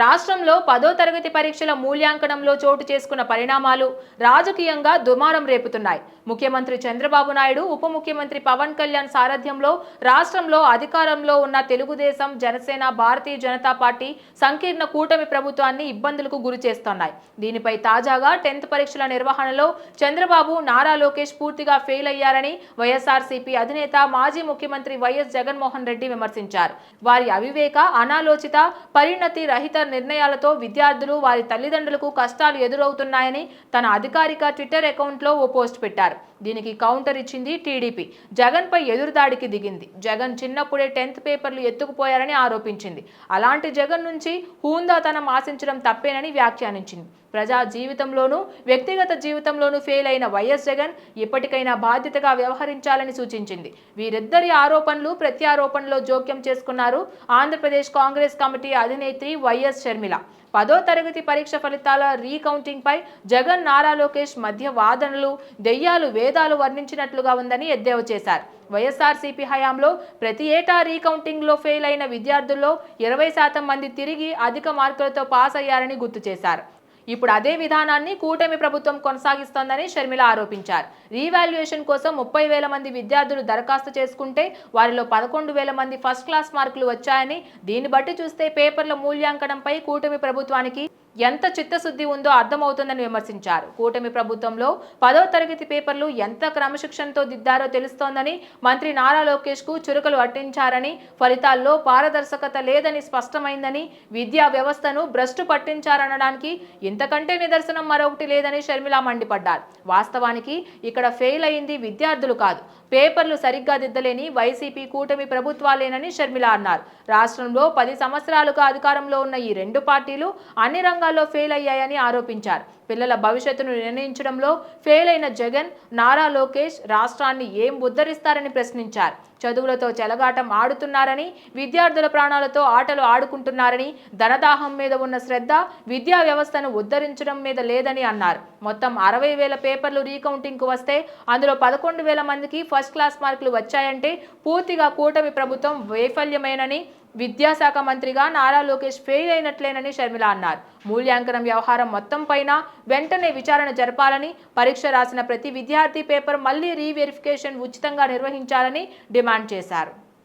రాష్ట్రంలో పదో తరగతి పరీక్షల మూల్యాంకనంలో చోటు చేసుకున్న పరిణామాలు రాజకీయంగా దుమారం రేపుతున్నాయి. ముఖ్యమంత్రి చంద్రబాబు నాయుడు ఉప ముఖ్యమంత్రి పవన్ కళ్యాణ్ సారథ్యంలో రాష్ట్రంలో అధికారంలో ఉన్న తెలుగుదేశం జనసేన భారతీయ జనతా పార్టీ సంకీర్ణ కూటమి ప్రభుత్వాన్ని ఇబ్బందులకు గురి చేస్తున్నాయి. దీనిపై తాజాగా టెన్త్ పరీక్షల నిర్వహణలో చంద్రబాబు నారా లోకేష్ పూర్తిగా ఫెయిల్ అయ్యారని వైఎస్ఆర్సీపీ అధినేత మాజీ ముఖ్యమంత్రి వైఎస్ జగన్మోహన్ రెడ్డి విమర్శించారు. వారి అవివేక అనాలోచిత పరిణతి రహిత నిర్ణయాలతో విద్యార్థులు వారి తల్లిదండ్రులకు కష్టాలు ఎదురవుతున్నాయని తన అధికారిక ట్విట్టర్ అకౌంట్లో ఓ పోస్ట్ పెట్టారు. దీనికి కౌంటర్ ఇచ్చింది టీడీపీ. జగన్పై ఎదురుదాడికి దిగింది. జగన్ చిన్నప్పుడే టెన్త్ పేపర్లు ఎత్తుకుపోయారని ఆరోపించింది. అలాంటి జగన్ నుంచి హూందాతనం ఆశించడం తప్పేనని వ్యాఖ్యానించింది. ప్రజా జీవితంలోనూ వ్యక్తిగత జీవితంలోనూ ఫెయిల్ అయిన వైఎస్ జగన్ ఇప్పటికైనా బాధ్యతగా వ్యవహరించాలని సూచించింది. వీరిద్దరి ఆరోపణలు ప్రత్యారోపణలో జోక్యం చేసుకున్నారు ఆంధ్రప్రదేశ్ కాంగ్రెస్ కమిటీ అధినేత్రి వైఎస్ షర్మిల. పదో తరగతి పరీక్ష ఫలితాల రీకౌంటింగ్ పై జగన్ నారా లోకేష్ మధ్య వాదనలు దెయ్యాలు వేదాలు వర్ణించినట్లుగా ఉందని ఎద్దేవా చేశారు. వైఎస్ఆర్సీపీ హయాంలో ప్రతి ఏటా రీకౌంటింగ్లో ఫెయిల్ అయిన విద్యార్థుల్లో ఇరవై శాతం మంది తిరిగి అధిక మార్కులతో పాస్ అయ్యారని గుర్తు చేశారు. ఇప్పుడు అదే విధానాన్ని కూటమి ప్రభుత్వం కొనసాగిస్తోందని షర్మిల ఆరోపించారు. రీవాల్యుయేషన్ కోసం ముప్పై వేల మంది విద్యార్థులు దరఖాస్తు చేసుకుంటే వారిలో పదకొండు వేల మంది ఫస్ట్ క్లాస్ మార్కులు వచ్చాయని దీన్ని బట్టి చూస్తే పేపర్ల మూల్యాంకనంపై కూటమి ప్రభుత్వానికి ఎంత చిత్తశుద్ధి ఉందో అర్థమవుతుందని విమర్శించారు. కూటమి ప్రభుత్వంలో పదో తరగతి పేపర్లు ఎంత క్రమశిక్షణతో దిద్దారో తెలుస్తోందని మంత్రి నారా లోకేష్కు చురుకలు అట్టించారని ఫలితాల్లో పారదర్శకత లేదని స్పష్టమైందని విద్యా వ్యవస్థను భ్రష్టు పట్టించారనడానికి ఇంతకంటే నిదర్శనం మరొకటి లేదని షర్మిల మండిపడ్డారు. వాస్తవానికి ఇక్కడ ఫెయిల్ అయింది విద్యార్థులు కాదు. పేపర్లు సరిగ్గా దిద్దలేని వైసీపీ కూటమి ప్రభుత్వాలేనని షర్మిల అన్నారు. రాష్ట్రంలో పది సంవత్సరాలుగా అధికారంలో ఉన్న ఈ రెండు పార్టీలు అన్ని రంగాల్లో ఫెయిల్ అయ్యాయని ఆరోపించారు. పిల్లల భవిష్యత్తును నిర్ణయించడంలో ఫెయిల్ అయిన జగన్ నారా లోకేష్ రాష్ట్రాన్ని ఏం ఉద్ధరిస్తారని ప్రశ్నించారు. చదువులతో చెలగాటం ఆడుతున్నారని విద్యార్థుల ప్రాణాలతో ఆటలు ఆడుకుంటున్నారని ధనదాహం మీద ఉన్న శ్రద్ధ విద్యా వ్యవస్థను ఉద్ధరించడం మీద లేదని అన్నారు. మొత్తం అరవై వేల పేపర్లు రీకౌంటింగ్కు వస్తే అందులో పదకొండు వేల మందికి ఫస్ట్ క్లాస్ మార్కులు వచ్చాయంటే పూర్తిగా కూటమి ప్రభుత్వం వైఫల్యమేనని విద్యాశాఖ మంత్రిగా నారా లోకేష్ ఫెయిల్ అయినట్లేనని షర్మిల అన్నారు. మూల్యాంకనం వ్యవహారం మొత్తం పైన వెంటనే విచారణ జరపాలని పరీక్ష రాసిన ప్రతి విద్యార్థి పేపర్ మళ్ళీ రీవెరిఫికేషన్ ఉచితంగా నిర్వహించాలని డిమాండ్ డిమాండ్ చేశారు.